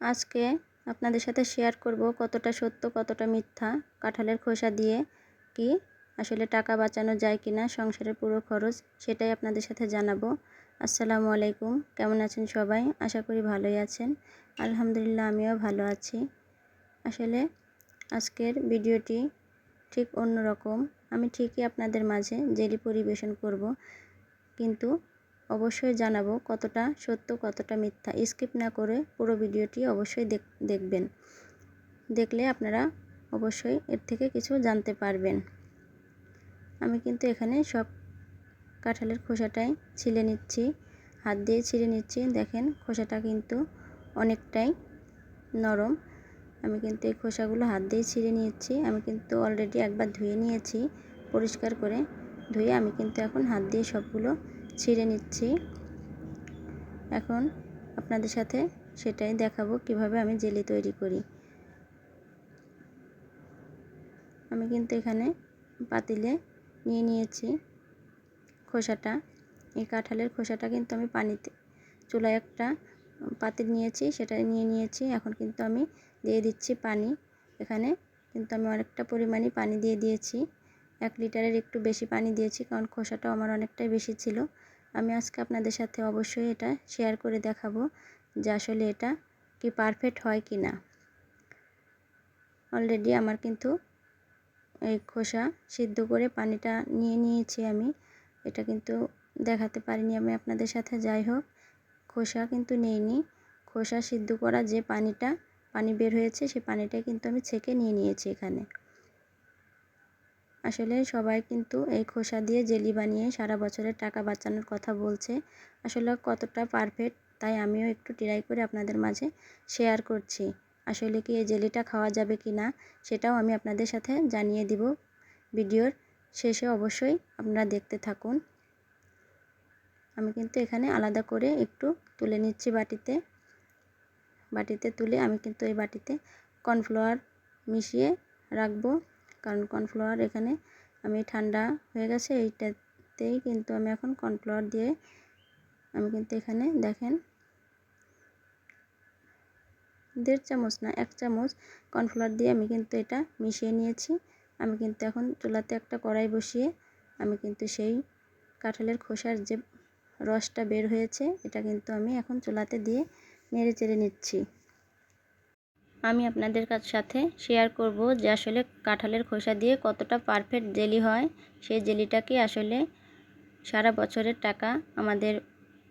আজকে আপনাদের সাথে শেয়ার করব কতটা সত্য, কতটা মিথ্যা, কাঁঠালের খোসা দিয়ে কি আসলে টাকা বাঁচানো যায় কি না সংসারের পুরো খরচ সেটাই আপনাদের সাথে জানাব। আসসালামু আলাইকুম, কেমন আছেন সবাই? আশা করি ভালোই আছেন। আলহামদুলিল্লাহ, আমিও ভালো আছি। আসলে আজকের ভিডিওটি ঠিক অন্যরকম। আমি ঠিকই আপনাদের মাঝে জেলি পরিবেশন করব। কিন্তু অবশ্যই জানাব কতটা সত্য, কতটা মিথ্যা। স্কিপ না করে পুরো ভিডিওটি অবশ্যই দেখবেন। দেখলে আপনারা অবশ্যই এর থেকে কিছু জানতে পারবেন। আমি কিন্তু এখানে সব কাঁঠালের খোসাটাই ছিলে নিচ্ছি, হাত দিয়ে ছিঁড়ে নিচ্ছি। দেখেন, খোসাটা কিন্তু অনেকটাই নরম। আমি কিন্তু এই খোসাগুলো হাত দিয়ে ছিঁড়ে নিয়েছি। আমি কিন্তু অলরেডি একবার ধুয়ে নিয়েছি। পরিষ্কার করে ধুয়ে আমি কিন্তু এখন হাত দিয়ে সবগুলো ছিঁড়ে নিচ্ছি। এখন আপনাদের সাথে সেটাই দেখাবো কীভাবে আমি জেলি তৈরি করি। আমি কিন্তু এখানে পাতিলে নিয়ে নিয়েছি খোসাটা। এই কাঁঠালের খোসাটা কিন্তু আমি পানিতে চুলায় একটা পাতিল নিয়েছি, সেটা নিয়ে নিয়েছি। এখন কিন্তু আমি দিয়ে দিচ্ছি পানি। এখানে কিন্তু আমি অনেকটা পরিমাণে পানি দিয়ে দিয়েছি। এক লিটারের একটু বেশি পানি দিয়েছি, কারণ খোসাটাও আমার অনেকটাই বেশি ছিল। আমি আজকে আপনাদের সাথে অবশ্যই এটা শেয়ার করে দেখাবো যে আসলে এটা কি পারফেক্ট হয় কি না। অলরেডি আমার কিন্তু এই খোসা সিদ্ধ করে পানিটা নিয়ে নিয়েছি আমি। এটা কিন্তু দেখাতে পারিনি আমি আপনাদের সাথে, যাই হোক। খোসা কিন্তু নেইনি। খোসা সিদ্ধ করা যে পানিটা, পানি বের হয়েছে সেই পানিটা কিন্তু আমি ছেঁকে নিয়ে নিয়েছি এখানে। আসলে সবাই কিন্তু এই খোসা দিয়ে জেলি বানিয়ে সারা বছরের টাকা বাঁচানোর কথা বলছে। আসলে কতটা পারফেক্ট তাই আমিও একটু ট্রাই করে আপনাদের মাঝে শেয়ার করছি। আসলে কি এই জেলিটা খাওয়া যাবে কি না সেটাও আমি আপনাদের সাথে জানিয়ে দিব। ভিডিওর শেষে অবশ্যই আপনারা দেখতে থাকুন। আমি কিন্তু এখানে আলাদা করে একটু তুলে নিচ্ছি বাটিতে। বাটিতে তুলে আমি কিন্তু এই বাটিতে কর্নফ্লাওয়ার মিশিয়ে রাখব। কারণ কর্নফ্লাওয়ার এখানে আমি ঠান্ডা হয়ে গেছে এইটাতেই কিন্তু আমি এখন কর্নফ্লাওয়ার দিয়ে আমি কিন্তু এখানে দেখেন দেড় চামচ না, এক চামচ কর্নফ্লাওয়ার দিয়ে আমি কিন্তু এটা মিশিয়ে নিয়েছি। আমি কিন্তু এখন চুলাতে একটা কড়াই বসিয়ে আমি কিন্তু সেই কাঁঠালের খোসার যে রসটা বের হয়েছে, এটা কিন্তু আমি এখন চুলাতে দিয়ে নেড়ে চেড়ে নিচ্ছি। আমি আপনাদের সাথে শেয়ার করব যে আসলে কাঁঠালের খোসা দিয়ে কতটা পারফেক্ট জেলি হয়। সেই জেলিটাকে আসলে সারা বছরের টাকা আমাদের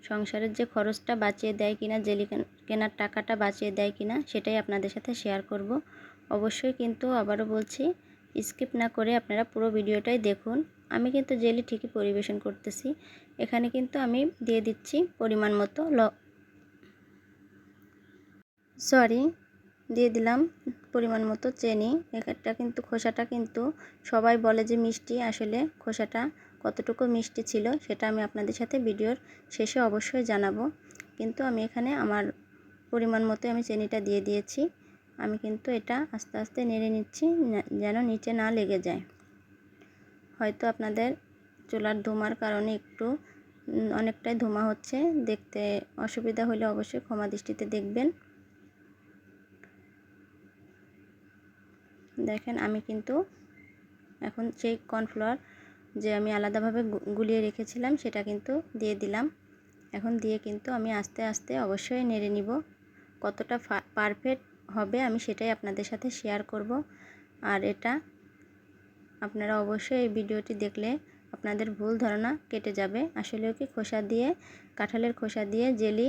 সংসারের যে খরচটা বাঁচিয়ে দেয় কিনা জেলি কেনার টাকাটা বাঁচিয়ে দেয় কিনা, সেটাই আপনাদের সাথে শেয়ার করব। অবশ্যই কিন্তু আবারও বলছি স্কিপ না করে আপনারা পুরো ভিডিওটাই দেখুন। আমি কিন্তু জেলি ঠিকই পরিবেশন করতেছি। এখানে কিন্তু আমি দিয়ে দিচ্ছি পরিমাণ মতো ল সরি দিয়ে দিলাম পরিমাণ মতো চেনি। একটা কিন্তু খোসাটা কিন্তু সবাই বলে যে মিষ্টি, আসলে খোসাটা কতটুকু মিষ্টি ছিল সেটা আমি আপনাদের সাথে ভিডিওর শেষে অবশ্যই জানাব। কিন্তু আমি এখানে আমার পরিমাণ মতো আমি চেনিটা দিয়ে দিয়েছি। আমি কিন্তু এটা আস্তে আস্তে নেড়ে নিচ্ছি যেন নিচে না লেগে যায়। হয়তো আপনাদের চুলার ধোমার কারণে একটু অনেকটাই ধোমা হচ্ছে। দেখতে অসুবিধা হলে অবশ্যই ক্ষমা দৃষ্টিতে দেখবেন। দেখেন আমি কিন্তু এখন সেই কর্নফ্লাওয়ার যে আমি আলাদাভাবে গুলিয়ে রেখেছিলাম সেটা কিন্তু দিয়ে দিলাম। এখন দিয়ে কিন্তু আমি আস্তে আস্তে অবশ্যই নেড়ে নিব। কতটা পারফেক্ট হবে আমি সেটাই আপনাদের সাথে শেয়ার করব। আর এটা আপনারা অবশ্যই এই ভিডিওটি দেখলে আপনাদের ভুল ধারণা কেটে যাবে। আসলেও কি খোসা দিয়ে, কাঁঠালের খোসা দিয়ে জেলি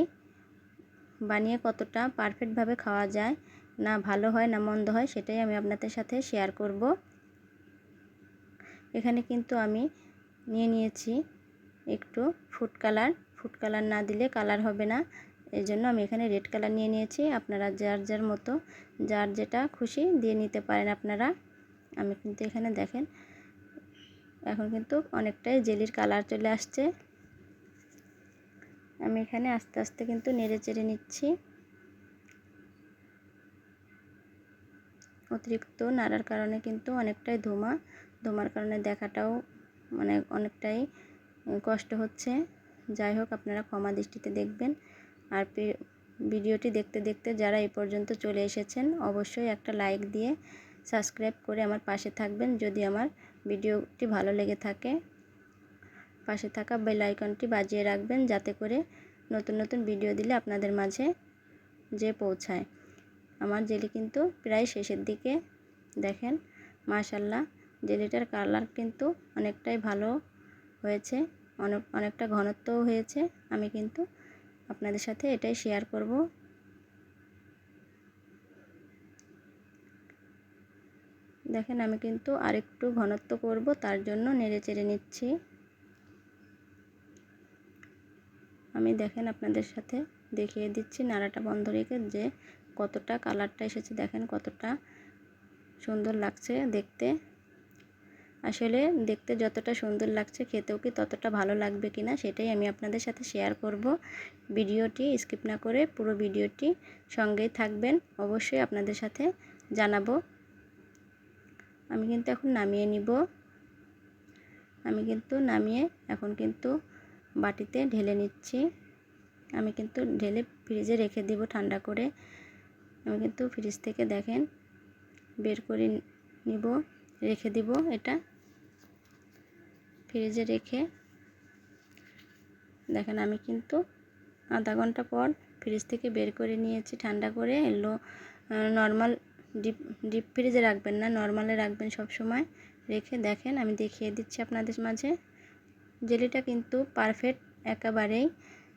বানিয়ে কতটা পারফেক্টভাবে খাওয়া যায় না ভালো হয় না মন্দ হয় সেটাই আমি আপনাদের সাথে শেয়ার করব। এখানে কিন্তু আমি নিয়ে নিয়েছি একটু ফুড কালার ফুড কালার না দিলে কালার হবে না। এই জন্য আমি এখানে রেড কালার নিয়ে নিয়েছি। আপনারা যার যার মতো, যার যেটা খুশি দিয়ে নিতে পারেন আপনারা। আমি কিন্তু এখানে দেখেন, এখন কিন্তু অনেকটাই জেলির কালার চলে আসছে। আমি এখানে আস্তে আস্তে কিন্তু নেড়ে চেড়ে নিচ্ছি। অতিরিক্ত নাড়ার কারণে কিন্তু অনেকটাই ধোঁয়া ধোঁয়ার কারণে দেখাটাও মানে অনেকটাই কষ্ট হচ্ছে। যাই হোক, আপনারা ক্ষমা দৃষ্টিতে দেখবেন। আর ভিডিওটি দেখতে দেখতে যারা এই পর্যন্ত চলে এসেছেন, অবশ্যই একটা লাইক দিয়ে সাবস্ক্রাইব করে আমার পাশে থাকবেন। যদি আমার ভিডিওটি ভালো লেগে থাকে, পাশে থাকা বেল আইকনটি বাজিয়ে রাখবেন, যাতে করে নতুন নতুন ভিডিও দিলে আপনাদের মাঝে যে পৌঁছায়। আমার জেলি কিন্তু প্রায় শেষের দিকে। দেখেন মাশাল্লাহ জেলিটার কালার কিন্তু অনেকটাই ভালো হয়েছে, অনেক, অনেকটা ঘনত্বও হয়েছে। আমি কিন্তু আপনাদের সাথে এটাই শেয়ার করব। দেখেন, আমি কিন্তু আরেকটু ঘনত্ব করব, তার জন্য নেড়ে চেড়ে নিচ্ছি। আমি দেখেন আপনাদের সাথে দেখিয়ে দিচ্ছি, নাড়াটা বন্ধ রেখে যে কতটা কালারটা এসেছে দেখেন, কতটা সুন্দর লাগছে দেখতে। আসলে দেখতে যতটা সুন্দর লাগছে, খেতেও কি ততটা ভালো লাগবে কি না সেটাই আমি আপনাদের সাথে শেয়ার করব। ভিডিওটি স্কিপ না করে পুরো ভিডিওটি সঙ্গেই থাকবেন, অবশ্যই আপনাদের সাথে জানাব। আমি কিন্তু এখন নামিয়ে নিব। আমি কিন্তু নামিয়ে এখন কিন্তু বাটিতে ঢেলে নিচ্ছি। আমি কিন্তু ঢেলে ফ্রিজে রেখে দিব ঠান্ডা করে। আমি কিন্তু ফ্রিজ থেকে দেখেন বের করে নিব, রেখে দিব এটা। ফ্রিজে রেখে দেখেন আমি কিন্তু আধা ঘণ্টা পর ফ্রিজ থেকে বের করে নিয়েছি ঠান্ডা করে। এলো নর্মাল ডিপ ডিপ ফ্রিজে রাখবেন না নর্মালে রাখবেন সব সময়। রেখে দেখেন আমি দেখিয়ে দিচ্ছি আপনাদের মাঝে। জেলিটা কিন্তু পারফেক্ট একেবারেই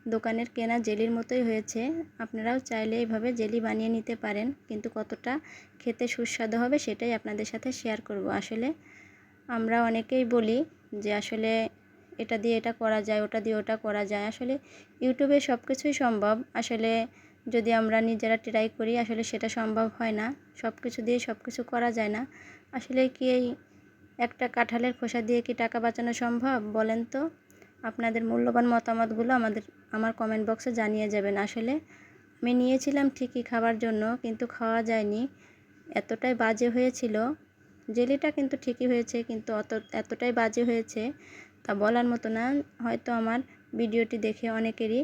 দোকানের কেনা জেলির মতোই হয়েছে। আপনারাও চাইলে এইভাবে জেলি বানিয়ে নিতে পারেন, কিন্তু কতটা খেতে সুস্বাদু হবে সেটাই আপনাদের সাথে শেয়ার করব। আসলে আমরা অনেকেই বলি যে আসলে এটা দিয়ে এটা করা যায়, ওটা দিয়ে ওটা করা যায়। আসলে ইউটিউবে সব কিছুই সম্ভব। আসলে যদি আমরা নিজেরা ট্রাই করি, আসলে সেটা সম্ভব হয় না। সব কিছু দিয়ে সব কিছু করা যায় না। আসলে কি এই একটা কাঁঠালের খোসা দিয়ে কি টাকা বাঁচানো সম্ভব বলেন তো? আপনাদের মূল্যবান মতামতগুলো আমাদের, আমার কমেন্ট বক্সে জানিয়ে যাবেন। আসলে আমি নিয়েছিলাম ঠিকই খাবার জন্য, কিন্তু খাওয়া যায়নি। এতটাই বাজে হয়েছিল। জেলিটা কিন্তু ঠিকই হয়েছে, কিন্তু অত, এতটাই বাজে হয়েছে, তা বলার মতো না। হয়তো আমার ভিডিওটি দেখে অনেকেরই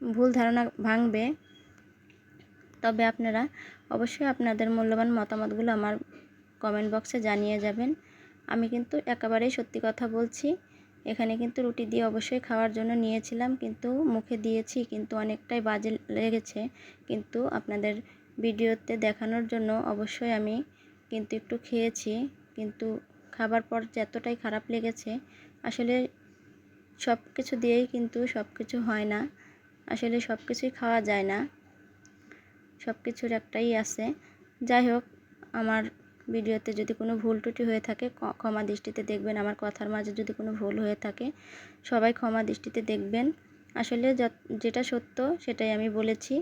ভুল ধারণা ভাঙবে। তবে আপনারা অবশ্যই আপনাদের মূল্যবান মতামতগুলো আমার কমেন্ট বক্সে জানিয়ে যাবেন। আমি কিন্তু একেবারেই সত্যি কথা বলছি। এখানে কিন্তু রুটি দিয়ে অবশ্যই খাওয়ার জন্য নিয়েছিলাম, কিন্তু মুখে দিয়েছি, কিন্তু অনেকটাই বাজে লেগেছে। কিন্তু আপনাদের ভিডিওতে দেখানোর জন্য অবশ্যই আমি কিন্তু একটু খেয়েছি, কিন্তু খাবার পর যতটাই খারাপ লেগেছে, আসলে সব কিছু দিয়েই কিন্তু সব কিছু হয় না। আসলে সব কিছুই খাওয়া যায় না। সব কিছুর একটাই আছে। যাই হোক, আমার ভিডিওতে যদি কোনো ভুল ত্রুটি হয়ে থাকে ক্ষমা দৃষ্টিতে দেখবেন। আমার কথার মাঝে যদি কোনো ভুল হয়ে থাকে, সবাই ক্ষমা দৃষ্টিতে দেখবেন। আসলে যেটা সত্য সেটাই আমি বলেছি।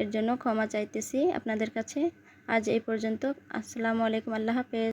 এর জন্য ক্ষমা চাইতেছি আপনাদের কাছে। আজ এই পর্যন্ত। আসসালামু আলাইকুম। আল্লাহ হাফেজ।